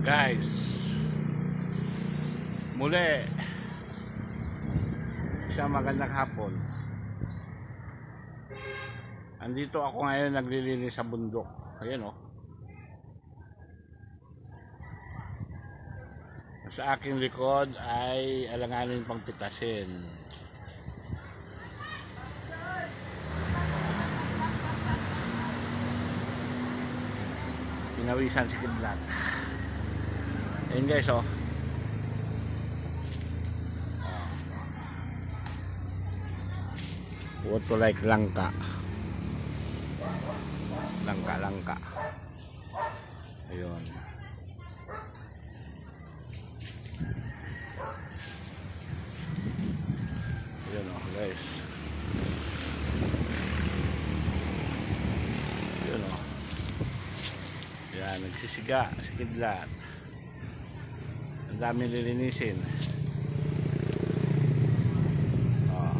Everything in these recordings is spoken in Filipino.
Guys, muli, isang magandang hapon. Andito ako ngayon naglilinis sa bundok. Ayan oh. Sa aking likod ay alanganin pang pitasin. Pinawisan si Kidlat. Ayun guys oh. Wato like langka. Langka, langka. Ayun. Ayun oh guys. Ayun oh. Yan, nagsisiga si Kidlat. Dami lilinisin. Oh.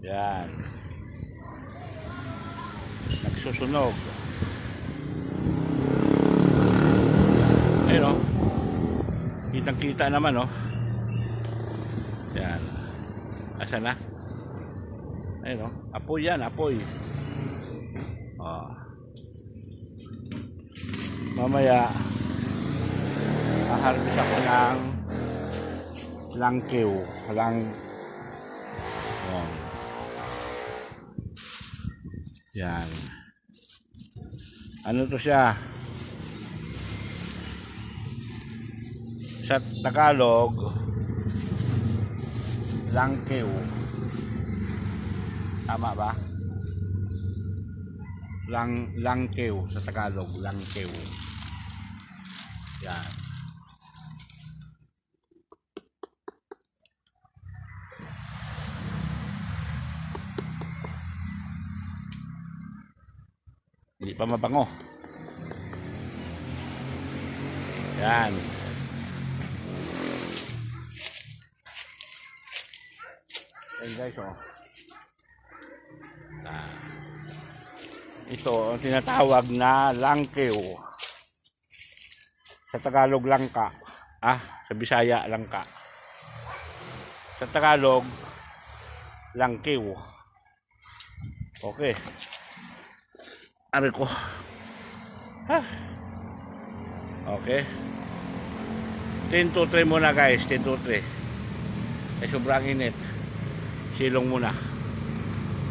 Yan. Nagsusunog. Ayun oh. Kitang kita naman oh. Yan. Asa na? Ayun oh. Apoy yan, apoy. Oh. Mamaya aharbis ako ng langkiw. Lang oh. Yan. Ano to siya? Sa Tagalog, langkew. Tama ba? Lang langkew sa Tagalog, langkew. Yan. Hindi pa mabango. Yan. Ayan guys, oh. Ito ang tinatawag na langkew. Sa Tagalog langka. Ah, sa Bisaya langka. Sa Tagalog langkew. Okay. Ari ko. Ah. Okay. 10 to 3 muna guys, 10 to 3. Eh sobrang init. Silong muna.